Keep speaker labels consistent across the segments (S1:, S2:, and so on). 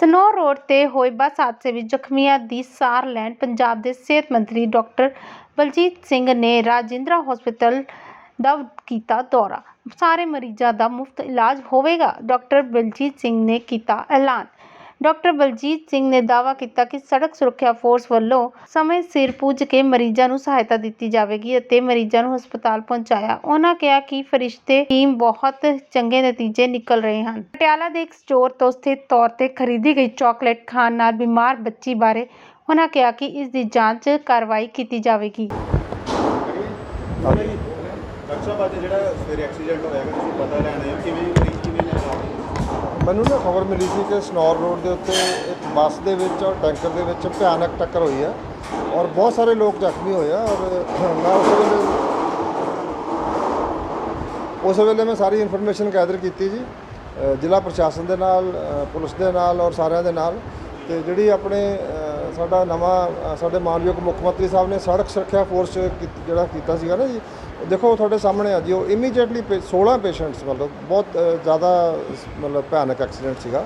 S1: Snow road ਤੇ ਹੋਏ ਬੱਸ ਹਾਦਸੇ ਵਿੱਚ ਜ਼ਖਮੀਆਂ ਦੀ ਸਾਰ ਲੈਣ ਪੰਜਾਬ ਦੇ ਸਿਹਤ ਮੰਤਰੀ ਡਾਕਟਰ ਬਲਜੀਤ ਸਿੰਘ ਨੇ ਰਾਜਿੰਦਰਾ ਹਸਪਤਾਲ ਦਾ ਕੀਤਾ ਦੌਰਾ। ਸਾਰੇ ਮਰੀਜ਼ਾਂ ਦਾ ਮੁਫਤ ਇਲਾਜ ਹੋਵੇਗਾ, ਡਾਕਟਰ ਬਲਜੀਤ ਸਿੰਘ ਨੇ ਕੀਤਾ ਐਲਾਨ। ਡਾਕਟਰ ਬਲਜੀਤ ਸਿੰਘ ਨੇ ਦਾਅਵਾ ਕੀਤਾ ਕਿ ਸੜਕ ਸੁਰੱਖਿਆ ਫੋਰਸ ਵੱਲੋਂ ਸਮੇਂ ਸਿਰ ਪੁੱਜ ਕੇ ਮਰੀਜ਼ਾਂ ਨੂੰ ਸਹਾਇਤਾ ਦਿੱਤੀ ਜਾਵੇਗੀ ਅਤੇ ਮਰੀਜ਼ਾਂ ਨੂੰ ਹਸਪਤਾਲ ਪਹੁੰਚਾਇਆ। ਉਹਨਾਂ ਕਿਹਾ ਕਿ ਫਰਿਸ਼ਤੇ ਟੀਮ ਬਹੁਤ ਚੰਗੇ ਨਤੀਜੇ ਨਿਕਲ ਰਹੇ ਹਨ। ਪਟਿਆਲਾ ਦੇ ਇੱਕ ਸਟੋਰ ਤੋਂ ਸਥਿਤ ਤੌਰ ਤੇ ਖਰੀਦੀ ਗਈ ਚਾਕਲੇਟ ਖਾਣ ਨਾਲ ਬਿਮਾਰ ਬੱਚੀ ਬਾਰੇ ਉਹਨਾਂ ਕਿਹਾ ਕਿ ਇਸ ਦੀ ਜਾਂਚ ਕਾਰਵਾਈ ਕੀਤੀ ਜਾਵੇਗੀ।
S2: ਡਾਕਟਰ ਸਾਹਿਬ, ਅੱਜ ਜਿਹੜਾ ਸਵੇਰੇ ਐਕਸੀਡੈਂਟ ਹੋਇਆ ਹੈਗਾ ਤੁਸੀਂ ਪਤਾ ਲੈਣਾ ਹੈ? ਕਿਵੇਂ ਕਿਵੇਂ ਲੈ
S3: ਮੈਨੂੰ ਨਾ ਖਬਰ ਮਿਲੀ ਸੀ ਕਿ ਸਨੌਰ ਰੋਡ ਦੇ ਉੱਤੇ ਇੱਕ ਬੱਸ ਦੇ ਵਿੱਚ ਔਰ ਟੈਂਕਰ ਦੇ ਵਿੱਚ ਭਿਆਨਕ ਟੱਕਰ ਹੋਈ ਹੈ ਔਰ ਬਹੁਤ ਸਾਰੇ ਲੋਕ ਜ਼ਖਮੀ ਹੋਏ ਆ ਔਰ ਮੈਂ ਉਸ ਵੇਲੇ ਉਸ ਵੇਲੇ ਮੈਂ ਸਾਰੀ ਇਨਫੋਰਮੇਸ਼ਨ ਗੈਦਰ ਕੀਤੀ ਜੀ ਜ਼ਿਲ੍ਹਾ ਪ੍ਰਸ਼ਾਸਨ ਦੇ ਨਾਲ ਪੁਲਿਸ ਦੇ ਨਾਲ ਔਰ ਸਾਰਿਆਂ ਦੇ ਨਾਲ ਤੇ ਜਿਹੜੀ ਆਪਣੇ ਸਾਡਾ ਨਵਾਂ ਸਾਡੇ ਮਾਨਯੋਗ ਮੁੱਖ ਮੰਤਰੀ ਸਾਹਿਬ ਨੇ ਸੜਕ ਸੁਰੱਖਿਆ ਫੋਰਸ ਕੀਤ- ਜਿਹੜਾ ਕੀਤਾ ਸੀਗਾ ਨਾ ਜੀ, ਦੇਖੋ ਤੁਹਾਡੇ ਸਾਹਮਣੇ ਆ ਜੀ, ਉਹ ਇਮੀਡੀਏਟਲੀ 16 ਪੇਸ਼ੈਂਟਸ ਮਤਲਬ ਬਹੁਤ ਜ਼ਿਆਦਾ, ਮਤਲਬ ਭਿਆਨਕ ਐਕਸੀਡੈਂਟ ਸੀਗਾ।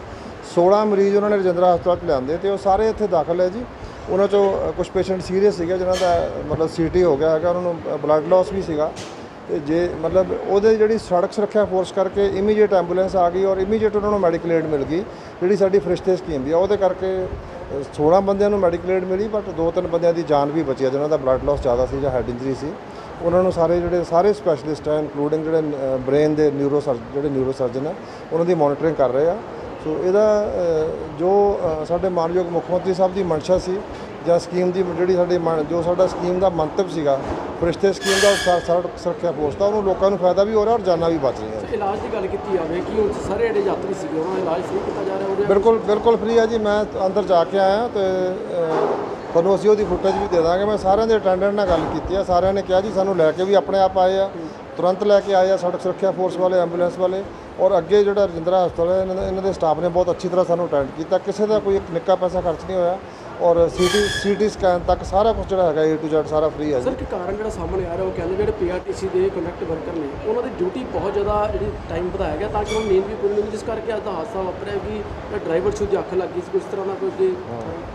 S3: 16 ਮਰੀਜ਼ ਉਹਨਾਂ ਨੇ ਰਜਿੰਦਰਾ ਹਸਪਤਾਲ 'ਚ ਲਿਆਂਦੇ ਤੇ ਉਹ ਸਾਰੇ ਇੱਥੇ ਦਾਖਲ ਹੈ ਜੀ। ਉਹਨਾਂ ਚੋਂ ਕੁਝ ਪੇਸ਼ੈਂਟ ਸੀਰੀਅਸ ਸੀਗੇ ਜਿਨ੍ਹਾਂ ਦਾ, ਮਤਲਬ ਸੀਟੀ ਹੋ ਗਿਆ ਹੈਗਾ, ਉਹਨਾਂ ਨੂੰ ਬਲੱਡ ਲਾਸ ਵੀ ਸੀਗਾ। ਤੇ ਜੇ, ਮਤਲਬ ਉਹਦੇ ਜਿਹੜੀ ਸੜਕ ਸੁਰੱਖਿਆ ਫੋਰਸ ਕਰਕੇ ਇਮੀਡੀਏਟ ਐਂਬੂਲੈਂਸ ਆ ਗਈ ਔਰ ਇਮੀਡੀਏਟ ਉਹਨਾਂ ਨੂੰ ਮੈਡੀਕਲ ਏਡ ਮਿਲ ਗਈ, ਜਿਹੜੀ ਸਾਡੀ ਫਰਿਸ਼ਤੇ ਸਕੀਮ ਦੀ ਆ, ਉਹਦੇ ਕਰਕੇ 16 ਬੰਦਿਆਂ ਨੂੰ ਮੈਡੀਕਲ ਏਡ ਮਿਲੀ ਬਟ ਦੋ ਤਿੰਨ ਬੰਦਿਆਂ ਦੀ ਜਾਨ ਵੀ ਬਚੀ ਆ ਜਿਨ੍ਹਾਂ ਦਾ ਬਲੱਡ ਲਾਸ ਜ਼ਿਆਦਾ ਸੀ ਜਾਂ ਹੈਡ ਇੰਜਰੀ ਸੀ। ਉਹਨਾਂ ਨੂੰ ਸਾਰੇ ਜਿਹੜੇ, ਸਾਰੇ ਸਪੈਸ਼ਲਿਸਟ ਹੈ ਇਨਕਲੂਡਿੰਗ ਜਿਹੜੇ ਬ੍ਰੇਨ ਦੇ ਨਿਊਰੋ ਜਿਹੜੇ ਨਿਊਰੋ ਸਰਜਨ ਆ, ਉਹਨਾਂ ਦੀ ਮੋਨੀਟਰਿੰਗ ਕਰ ਰਹੇ ਆ। ਸੋ ਇਹਦਾ ਜੋ ਸਾਡੇ ਮਾਨਯੋਗ ਮੁੱਖ ਮੰਤਰੀ ਸਾਹਿਬ ਦੀ ਮਨਸ਼ਾ ਸੀ ਜਾਂ ਸਕੀਮ ਦੀ ਜਿਹੜੀ ਸਾਡੇ ਮਨ- ਜੋ ਸਾਡਾ ਸਕੀਮ ਦਾ ਮੰਤਵ ਸੀਗਾ ਫਰਿਸ਼ਤੇ ਸਕੀਮ ਦਾ ਸੜ- ਸੜਕ ਸੁਰੱਖਿਆ ਫੋਰਸ ਦਾ ਉਹਨੂੰ ਲੋਕਾਂ ਨੂੰ ਫਾਇਦਾ ਵੀ ਹੋ ਰਿਹਾ ਔਰ ਜਾਨਾਂ ਵੀ ਬਚ ਰਹੀਆਂ
S4: ਇਲਾਜ ਦੀ ਗੱਲ ਕੀਤੀ ਜਾਵੇ ਕਿ ਉਹ ਸਾਰੇ ਜਿਹੜੇ ਯਾਤਰੀ ਸੀਗੇ ਉਹਨਾਂ ਦਾ ਇਲਾਜ ਫ੍ਰੀ ਕੀਤਾ ਜਾ ਰਿਹਾ ਉਹਦੇ
S3: ਬਿਲਕੁਲ ਬਿਲਕੁਲ ਫ੍ਰੀ ਹੈ ਜੀ ਮੈਂ ਅੰਦਰ ਜਾ ਕੇ ਆਇਆ ਤੇ ਅ, ਤੁਹਾਨੂੰ ਅਸੀਂ ਉਹਦੀ ਫੁਟੇਜ ਵੀ ਦੇ ਦਾਂਗੇ। ਮੈਂ ਸਾਰਿਆਂ ਦੇ ਅਟੈਂਡੈਂਟ ਨਾਲ ਗੱਲ ਕੀਤੀ ਆ ਸਾਰਿਆਂ ਨੇ ਕਿਹਾ ਜੀ ਸਾਨੂੰ ਲੈ ਕੇ ਵੀ ਆਪਣੇ ਆਪ ਆਏ ਆ ਤੁਰੰਤ ਲੈ ਕੇ ਆਏ ਆ ਸੜਕ ਸੁਰੱਖਿਆ ਫੋਰਸ ਵਾਲੇ ਐਂਬੂਲੈਂਸ ਵਾਲੇ ਔਰ ਅੱਗੇ ਜਿਹੜਾ ਰਜਿੰਦਰਾ ਹਸਪਤਾਲ ਹੈ ਇਹਨਾਂ ਦੇ ਇਹਨਾਂ ਦੇ ਸਟਾਫ ਨੇ ਬਹੁਤ ਅੱਛੀ ਤਰ੍ਹਾਂ ਸਾਨੂੰ ਅਟੈਂਡ ਕੀਤਾ। ਕਿਸੇ ਦਾ ਕੋਈ ਇੱਕ ਨਿੱਕਾ ਪੈਸਾ ਖਰਚ ਨਹੀਂ ਹੋਇਆ। ਔਰ ਸੀਟੀ ਸੀਟੀ ਸਕੈਨ ਤੱਕ ਸਾਰਾ ਕੁਝ ਜਿਹੜਾ ਹੈਗਾ A to Z ਸਾਰਾ ਫ੍ਰੀ ਹੈ ਜੀ।
S4: ਸਰ ਕਿ ਕਾਰਨ ਜਿਹੜਾ ਸਾਹਮਣੇ ਆ ਰਿਹਾ ਉਹ ਕਹਿੰਦੇ ਜਿਹੜੇ ਪੀਆਰਟੀਸੀ ਦੇ ਕੰਡਕਟ ਵਰਕਰ ਨੇ ਉਹਨਾਂ ਦੀ ਡਿਊਟੀ ਬਹੁਤ ਜ਼ਿਆਦਾ ਜਿਹੜੀ ਟਾਈਮ ਵਧਾਇਆ ਗਿਆ ਤਾਂ ਕਿ ਉਹ ਨੀਂਦ ਵੀ ਪੂਰੀ ਨਹੀਂ ਹੁੰਦੀ, ਜਿਸ ਕਰਕੇ ਅੱਜ ਦਾ ਹਾਦਸਾ ਵਾਪਰਿਆ ਕਿ ਡਰਾਈਵਰ ਸ਼ੁੱਧ ਅੱਖ ਲੱਗ ਗਈ ਸੀ ਕੋਈ ਇਸ ਤਰ੍ਹਾਂ ਦਾ ਕੋਈ ਅੱਗੇ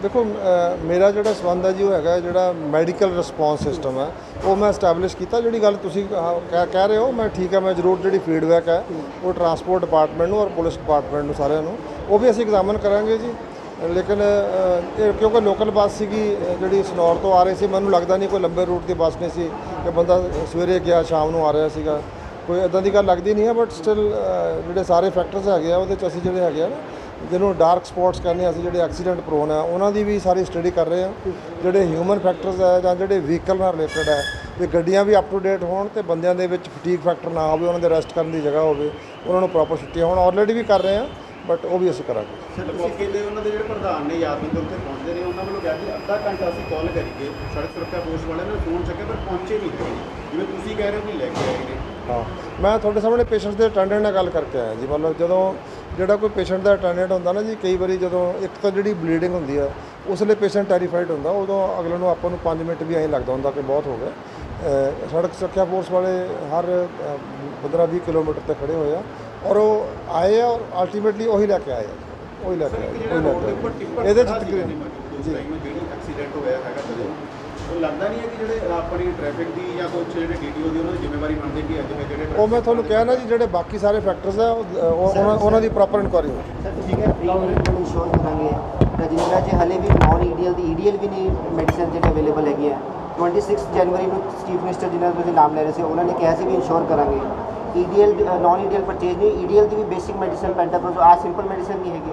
S3: ਦੇਖੋ ਅ, ਮੇਰਾ ਜਿਹੜਾ ਸੰਬੰਧ ਹੈ ਜੀ ਉਹ ਹੈਗਾ ਜਿਹੜਾ ਮੈਡੀਕਲ ਰਿਸਪੌਂਸ ਸਿਸਟਮ ਹੈ। ਉਹ ਮੈਂ ਐਸਟੈਬਲਿਸ਼ ਕੀਤਾ ਜਿਹੜੀ ਗੱਲ ਤੁਸੀਂ ਕਹਿ ਕਹਿ ਰਹੇ ਹੋ ਮੈਂ ਠੀਕ ਹੈ ਮੈਂ ਜ਼ਰੂਰ ਜਿਹੜੀ ਫੀਡਬੈਕ ਹੈ ਉਹ ਟਰਾਂਸਪੋਰਟ ਡਿਪਾਰਟਮੈਂਟ ਨੂੰ ਔਰ ਪੁਲਿਸ ਡਿਪਾਰਟਮੈਂਟ ਨੂੰ ਸਾਰਿਆਂ ਨੂੰ। ਉਹ ਵੀ ਅਸੀਂ ਐਗਜ਼ਾਮਨ ਕਰਾਂਗੇ ਜੀ। ਲੇਕਿਨ ਇਹ ਕਿਉਂਕਿ ਲੋਕਲ ਬੱਸ ਸੀਗੀ ਜਿਹੜੀ ਸਨੌਰ ਤੋਂ ਆ ਰਹੀ ਸੀ, ਮੈਨੂੰ ਲੱਗਦਾ ਨਹੀਂ ਕੋਈ ਲੰਬੇ ਰੂਟ ਦੀ ਬੱਸ ਨਹੀਂ ਸੀ ਕਿ ਬੰਦਾ ਸਵੇਰੇ ਗਿਆ, ਸ਼ਾਮ ਨੂੰ ਆ ਰਿਹਾ ਸੀਗਾ। ਕੋਈ ਇਦਾਂ ਦੀ ਗੱਲ ਲੱਗਦੀ ਨਹੀਂ ਹੈ ਬਟ ਸਟਿਲ ਜਿਹੜੇ ਸਾਰੇ ਫੈਕਟਰਸ ਹੈਗੇ ਆ, ਉਹਦੇ ਚ ਅਸੀਂ ਜਿਹੜੇ ਹੈਗੇ ਆ ਨਾ, ਜਿਹਨੂੰ ਡਾਰਕ ਸਪੌਟਸ ਕਹਿੰਦੇ ਆ ਅਸੀਂ, ਜਿਹੜੇ ਐਕਸੀਡੈਂਟ ਪ੍ਰੋਨ ਆ, ਉਹਨਾਂ ਦੀ ਵੀ ਸਾਰੀ ਸਟੱਡੀ ਕਰ ਰਹੇ ਆ। ਜਿਹੜੇ ਹਿਊਮਨ ਫੈਕਟਰਸ ਹੈ ਜਾਂ ਜਿਹੜੇ ਵਹੀਕਲ ਨਾਲ ਰਿਲੇਟਡ ਹੈ ਤੇ ਗੱਡੀਆਂ ਵੀ ਅਪ ਟੂ ਡੇਟ ਹੋਣ ਤੇ ਬੰਦਿਆਂ ਦੇ ਵਿੱਚ ਫਟੀਗ ਫੈਕਟਰ ਨਾ ਹੋਵੇ, ਉਹਨਾਂ ਦੇ ਰੈਸਟ ਕਰਨ ਦੀ ਜਗ੍ਹਾ ਹੋਵੇ, ਉਹਨਾਂ ਨੂੰ ਪ੍ਰੋਪਰ ਛੁੱਟੀਆਂ ਹੋਣ ਆਲਰੇਡੀ ਵੀ ਕਰ ਰਹੇ ਆ। ਬਟ ਉਹ ਵੀ ਅਸੀਂ ਕਰਾਂਗੇ।
S2: ਸਰ ਮੌਕੇ ਤੇ ਉਹਨਾਂ ਦੇ ਜਿਹੜੇ ਪ੍ਰਧਾਨ ਨੇ ਯਾਦਵਿੰਦਰ ਉੱਥੇ ਪਹੁੰਚਦੇ ਨੇ ਉਹਨਾਂ ਵੱਲੋਂ ਕਿਹਾ ਕਿ ਅੱਧਾ ਘੰਟਾ ਅਸੀਂ ਕਾਲ ਕਰੀਏ। ਸੜਕ ਸੁਰੱਖਿਆ ਫੋਰਸ ਵਾਲਿਆਂ ਨੇ ਫੋਨ ਚੱਕਿਆ ਪਰ ਪਹੁੰਚੇ ਨਹੀਂ ਹੈਗੇ ਜਿਵੇਂ ਤੁਸੀਂ ਕਹਿ ਰਹੇ ਹੋ ਕਿ ਲੈ ਕੇ ਆਏ ਨੇ।
S3: ਹਾਂ। ਮੈਂ ਤੁਹਾਡੇ ਸਾਹਮਣੇ ਪੇਸ਼ੈਂਟ ਦੇ ਅਟੈਂਡੈਂਟ ਨਾਲ ਗੱਲ ਕਰਕੇ ਆਇਆ ਜੀ। ਮਤਲਬ ਜਦੋਂ ਜਿਹੜਾ ਕੋਈ ਪੇਸ਼ੈਂਟ ਦਾ ਅਟੈਂਡੈਂਟ ਹੁੰਦਾ ਨਾ ਜੀ ਕਈ ਵਾਰੀ ਜਦੋਂ ਇੱਕ ਤਾਂ ਜਿਹੜੀ ਬਲੀਡਿੰਗ ਹੁੰਦੀ ਆ ਉਸ ਵੇਲੇ ਪੇਸ਼ੈਂਟ ਟੈਰੀਫਾਈਡ ਹੁੰਦਾ। ਉਦੋਂ ਅਗਲੇ ਨੂੰ ਆਪਾਂ ਨੂੰ 5 ਮਿੰਟ ਵੀ ਐਂ ਲੱਗਦਾ ਹੁੰਦਾ ਕਿ ਬਹੁਤ ਹੋ ਗਿਆ। ਸੜਕ ਸੁਰੱਖਿਆ ਫੋਰਸ ਵਾਲੇ ਹਰ 15-20 ਕਿਲੋਮੀਟਰ ਤੇ ਖੜੇ ਹੋਏ ਆ। ਔਰ ਉਹ ਆਏ ਆ ਔਰ ਅਲਟੀਮੇਟਲੀ ਉਹੀ ਲੈ ਕੇ ਆਏ ਆ। ਉਹੀ ਲੈ ਕੇ ਆਏ ਉਹੀ ਲੈ ਕੇ ਇਹਦੇ ਚ ਤਕਰੀਬਨ
S2: ਜਿਹੜੀ ਐਕਸੀਡੈਂਟ ਹੋਇਆ ਹੈਗਾ ਤੇ ਉਹ ਲੱਗਦਾ ਨਹੀਂ ਹੈ ਕਿ ਜਿਹੜੇ ਆਪਣੀ ਟ੍ਰੈਫਿਕ ਦੀ ਜਾਂ ਕੁਝ ਜਿਹੜੇ ਡੀਡੀਓ ਦੀ ਉਹਨਾਂ ਦੀ ਜ਼ਿੰਮੇਵਾਰੀ ਬਣਦੀ ਕਿ ਅੱਜ ਮੈਂ ਜਿਹੜੇ
S3: ਉਹ ਮੈਂ ਤੁਹਾਨੂੰ ਕਿਹਾ ਨਾ ਜੀ ਜਿਹੜੇ ਬਾਕੀ ਸਾਰੇ ਫੈਕਟਰਸ ਆ ਉਹ- ਉਹ- ਉਹਨਾਂ ਉਹਨਾਂ ਦੀ ਪ੍ਰੋਪਰ ਇਨਕੁਆਰੀ
S5: ਸਰ ਤੁਸੀਂ ਕਿਹਾ ਫ੍ਰੀ ਮੈਡੀਕਲ ਇੰਸ਼ੋਰ ਕਰਾਂਗੇ। ਰਜਿੰਦਰਾ 'ਚ ਹਲੇ ਵੀ ਨਾਨ ਈਡੀਐਲ ਦੀ ਈਡੀਐਲ ਵੀ ਨਹੀਂ ਮੈਡੀਸਨ ਜਿਹੜੇ ਅਵੇਲੇਬਲ ਹੈਗੀ ਹੈ 26 ਜਨਵਰੀ ਨੂੰ ਚੀਫ ਮਿਨਿਸਟਰ ਜਿਨ੍ਹਾਂ ਦੇ ਤੁਸੀਂ ਨਾਮ ਲੈ ਰਹੇ ਸੀ ਉਹਨਾਂ ਨੇ ਕਿਹਾ ਸੀ ਵੀ ਇੰਸ਼ੋਰ ਕਰਾਂਗੇ। ਈਡੀਐਲ ਨਾਨ ਈਡੀਐਲ ਪਰਚੇਜ ਨਹੀਂ ਈਡੀਐਲ ਦੀ ਵੀ ਬੇਸਿਕ ਮੈਡੀਸਨ ਪੈਂਟਾਪਰੋਜ਼ ਆ ਸਿੰਪਲ ਮੈਡੀਸਨ ਨਹੀਂ ਹੈਗੀ।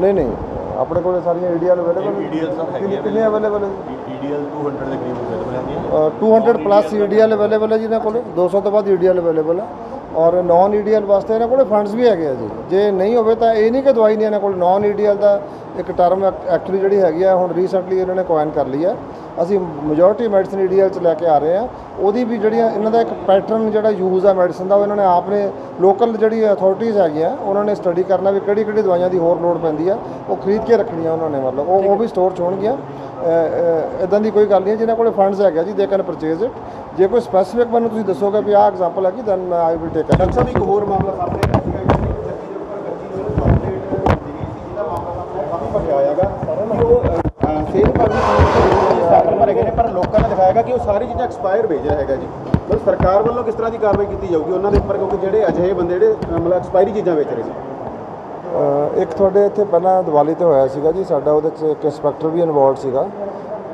S3: ਨਹੀਂ ਨਹੀਂ ਆਪਣੇ ਕੋਲ ਸਾਰੀਆਂ ਈਡੀਐਲ ਅਵੇਲੇਬਲ
S2: EDL ਸਭ ਹੈਗੀਆਂ
S3: ਕਿੰਨੇ ਅਵੇਲੇਬਲ ਹੈ
S2: ਈਡੀਐਲ 200 ਦੇ ਕਰੀਬ ਅਵੇਲੇਬਲ ਹੈ
S3: ਅ, 200 ਪਲੱਸ ਈਡੀਐਲ ਅਵੇਲੇਬਲ ਹੈ ਜਿਹਨਾਂ ਕੋਲ। 200 ਤੋਂ ਵੱਧ ਈਡੀਐਲ ਅਵੇਲੇਬਲ ਹੈ। ਔਰ ਨਾਨ ਈਡੀਐਲ ਵਾਸਤੇ ਇਹਨਾਂ ਕੋਲ ਫੰਡਸ ਵੀ ਹੈਗੇ ਆ ਜੀ। ਜੇ ਨਹੀਂ ਹੋਵੇ ਤਾਂ ਇਹ ਨਹੀਂ ਕਿ ਦਵਾਈ ਨਹੀਂ ਇਹਨਾਂ ਕੋਲ ਨਾਨ ਈਡੀਐਲ ਦਾ ਇੱਕ ਟਰਮ ਐਕਚੁਅਲੀ ਜਿਹੜੀ ਹੈਗੀ ਆ ਹੁਣ ਰੀਸੈਂਟਲੀ ਇਹਨਾਂ ਨੇ ਕੋਇਨ ਕਰ ਲਈ ਹੈ ਅਸੀਂ ਮੈਜੋਰਟੀ ਮੈਡੀਸਨ ਈਡੀਐਲ ਚ ਲੈ ਕੇ ਆ ਰਹੇ ਆ। ਉਹਦੀ ਵੀ ਜਿਹੜੀਆਂ ਇਹਨਾਂ ਦਾ ਇੱਕ ਪੈਟਰਨ ਜਿਹੜਾ ਯੂਜ਼ ਆ ਮੈਡੀਸਨ ਦਾ ਉਹ ਇਹਨਾਂ ਨੇ ਆਪ ਨੇ ਲੋਕਲ ਜਿਹੜੀ ਅਥਾਰਟੀਜ਼ ਹੈਗੀਆਂ ਉਹਨਾਂ ਨੇ ਸਟੱਡੀ ਕਰਨਾ ਵੀ ਕਿਹੜੀ ਕਿਹੜੀ ਦਵਾਈਆਂ ਦੀ ਹੋਰ ਲੋੜ ਪੈਂਦੀ ਆ। ਉਹ ਖਰੀਦ ਕੇ ਰੱਖਣੀਆਂ ਉਹਨਾਂ ਨੇ ਮਤਲਬ ਉਹ ਉਹ ਵੀ ਸਟੋਰ ਚ ਹੋਣਗੀਆਂ। ਇਦਾਂ ਦੀ ਕੋਈ ਗੱਲ ਨਹੀਂ ਹੈ ਜਿਨ੍ਹਾਂ ਕੋਲੇ ਫੰਡਸ ਹੈਗੇ ਜੀ ਦੇ ਕੈਨ ਪਰਚੇਜ਼ ਇਟ ਜੇ ਕੋਈ ਸਪੈਸੀਫਿਕ ਮੈਨੂੰ ਤੁਸੀਂ ਦੱਸੋਗੇ ਵੀ ਆਹ ਐਗਜ਼ਾਮਪਲ ਹੈ ਕਿ then I will take
S2: doctor ਸਾਹਿਬ ਇੱਕ ਹੋਰ ਮਾਮਲਾ ਸਾਹਮਣੇ ਆਇਆ ਸੀਗਾ ਕਿ ਚੱਕੀ ਦੇ ਉੱਪਰ ਗੱਡੀ ਦੇ ਚਾਕਲੇਟ ਹੁੰਦੀ ਗਈ ਸੀ ਜਿਹਦਾ ਮਾਮਲਾ ਸਾਹਮਣੇ ਭਰਿਆ ਹੋਇਆਗਾ ਕਿ ਉਹ ਸੇਲ ਪਬਲਿਕ ਸੈਕਟਰ ਭਰੇ ਗਏ ਨੇ ਪਰ ਲੋਕਾਂ ਨੇ ਦਿਖਾਇਆਗਾ ਕਿ ਉਹ ਸਾਰੀ ਚੀਜ਼ਾਂ ਐਕਸਪਾਇਰ ਭੇਜ ਰਿਹਾ ਹੈਗਾ ਜੀ। ਮਤਲਬ ਸਰਕਾਰ ਵੱਲੋਂ ਕਿਸ ਤਰ੍ਹਾਂ ਦੀ ਕਾਰਵਾਈ ਕੀਤੀ ਜਾਊਗੀ ਉਹਨਾਂ ਦੇ ਉੱਪਰ ਕਿਉਂਕਿ ਜਿਹੜੇ ਅਜਿਹੇ ਬੰਦੇ ਜਿਹੜੇ ਮਤਲਬ ਐਕਸਪਾਇਰੀ ਚੀਜ਼ਾਂ ਵੇਚ ਰਹੇ ਨੇ
S3: ਅ, ਇੱਕ ਤੁਹਾਡੇ ਇੱਥੇ ਪਹਿਲਾਂ ਦੀਵਾਲੀ ਤੇ ਹੋਇਆ ਸੀਗਾ ਜੀ, ਸਾਡਾ ਉਹਦੇ 'ਚ ਇੱਕ ਇੰਸਪੈਕਟਰ ਵੀ ਇਨਵੋਲਡ ਸੀਗਾ।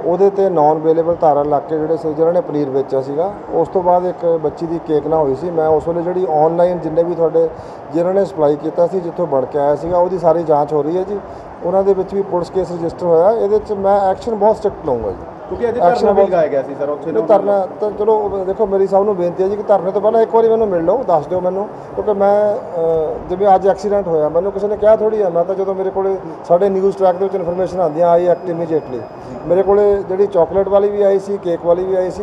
S3: ਉਹਦੇ ਤੇ ਨਾਨ ਅਵੇਲੇਬਲ ਧਾਰਾ ਲਾ ਕੇ ਜਿਹੜੇ ਸੀ, ਜਿਹਨਾਂ ਨੇ ਪਨੀਰ ਵੇਚਿਆ ਸੀਗਾ, ਉਸ ਤੋਂ ਬਾਅਦ ਇੱਕ ਬੱਚੀ ਦੀ ਕੇਕ ਨਾ ਹੋਈ ਸੀ। ਮੈਂ ਉਸ ਵੇਲੇ ਜਿਹੜੀ ਆਨਲਾਈਨ ਜਿੰਨੇ ਵੀ ਤੁਹਾਡੇ ਜਿਨ੍ਹਾਂ ਨੇ ਸਪਲਾਈ ਕੀਤਾ ਸੀ, ਜਿੱਥੋਂ ਬਣ ਕੇ ਆਇਆ ਸੀਗਾ, ਉਹਦੀ ਸਾਰੀ ਜਾਂਚ ਹੋ ਰਹੀ ਹੈ ਜੀ। ਉਹਨਾਂ ਦੇ ਵਿੱਚ ਵੀ ਪੁਲਿਸ ਕੇਸ ਰਜਿਸਟਰ ਹੋਇਆ। ਇਹਦੇ 'ਚ ਮੈਂ ਐਕਸ਼ਨ ਬਹੁਤ ਸਟ੍ਰਿਕਟ ਲਵਾਂਗਾ ਜੀ।
S2: ਕਿਉਂਕਿ ਅੱਜ ਧਰਨਾ ਵੀ ਲਗਾਇਆ ਗਿਆ ਸੀ ਸਰ ਉੱਥੇ
S3: ਨਹੀਂ ਧਰਨਾ ਤਾਂ ਚਲੋ ਦੇਖੋ ਮੇਰੀ ਸਭ ਨੂੰ ਬੇਨਤੀ ਹੈ ਜੀ ਕਿ ਧਰਨੇ ਤੋਂ ਪਹਿਲਾਂ ਇੱਕ ਵਾਰੀ ਮੈਨੂੰ ਮਿਲ ਲਓ ਦੱਸ ਦਿਓ ਮੈਨੂੰ ਕਿਉਂਕਿ ਮੈਂ ਜਿਵੇਂ ਅੱਜ ਐਕਸੀਡੈਂਟ ਹੋਇਆ ਮੈਨੂੰ ਕਿਸੇ ਨੇ ਕਿਹਾ ਥੋੜੀ ਆ ਮੈਂ ਤਾਂ ਜਦੋਂ ਮੇਰੇ ਕੋਲੇ ਸਾਡੇ ਨਿਊਜ਼ ਟਰੈਕ ਦੇ ਵਿੱਚ ਇਨਫੋਰਮੇਸ਼ਨ ਆਉਂਦੀਆਂ ਆਈ ਐਕਟ ਇਮੀਡੀਏਟਲੀ ਮੇਰੇ ਕੋਲੇ ਜਿਹੜੀ ਚਾਕਲੇਟ ਵਾਲੀ ਵੀ ਆਈ ਸੀ ਕੇਕ ਵਾਲੀ ਵੀ ਆਈ ਸੀ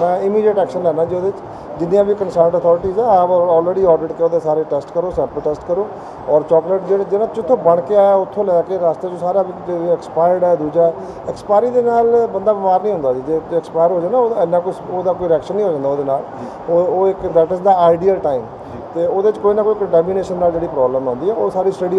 S3: ਮੈਂ ਇਮੀਡੀਏਟ ਐਕਸ਼ਨ ਲੈਣਾ ਜੀ ਉਹਦੇ ਜਿੰਨੀਆਂ ਵੀ ਕੰਸਰਨਡ ਅਥਾਰਟੀਜ਼ ਆ ਆਪ ਆਲਰੇਡੀ ਆਡਿਟ ਕੇ ਉਹਦੇ ਸਾਰੇ ਟੈਸਟ ਕਰੋ ਸੈਂਪਲ ਟੈਸਟ ਕਰੋ। ਔਰ ਚਾਕਲੇਟ ਜਿਹੜੇ ਜਿਹੜਾ ਜਿੱਥੋਂ ਬਣ ਕੇ ਆਇਆ ਉੱਥੋਂ ਲੈ ਕੇ ਰਸਤੇ 'ਚ ਸਾਰਾ ਐਕਸਪਾਇਰਡ ਹੈ ਦੂਜਾ। ਐਕਸਪਾਇਰੀ ਦੇ ਨਾਲ ਬੰਦਾ ਬਿਮਾਰ ਨਹੀਂ ਹੁੰਦਾ ਜੀ। ਜੇ ਐਕਸਪਾਇਰ ਹੋ ਨਾ ਉਹਦਾ ਇੰਨਾ ਕੁਝ ਉਹਦਾ ਕੋਈ ਰਿਐਕਸ਼ਨ ਨਹੀਂ ਹੋ ਜਾਂਦਾ ਉਹਦੇ ਨਾਲ। ਉਹ ਉਹ ਇੱਕ that is the ideal time ਤੇ ਉਹਦੇ 'ਚ ਕੋਈ ਨਾ ਕੋਈ ਕੰਟੈਮੀਨੇਸ਼ਨ ਨਾਲ ਜਿਹੜੀ ਪ੍ਰੋਬਲਮ ਆਉਂਦੀ ਹੈ ਉਹ ਸਾਰੀ ਸਟੱਡੀ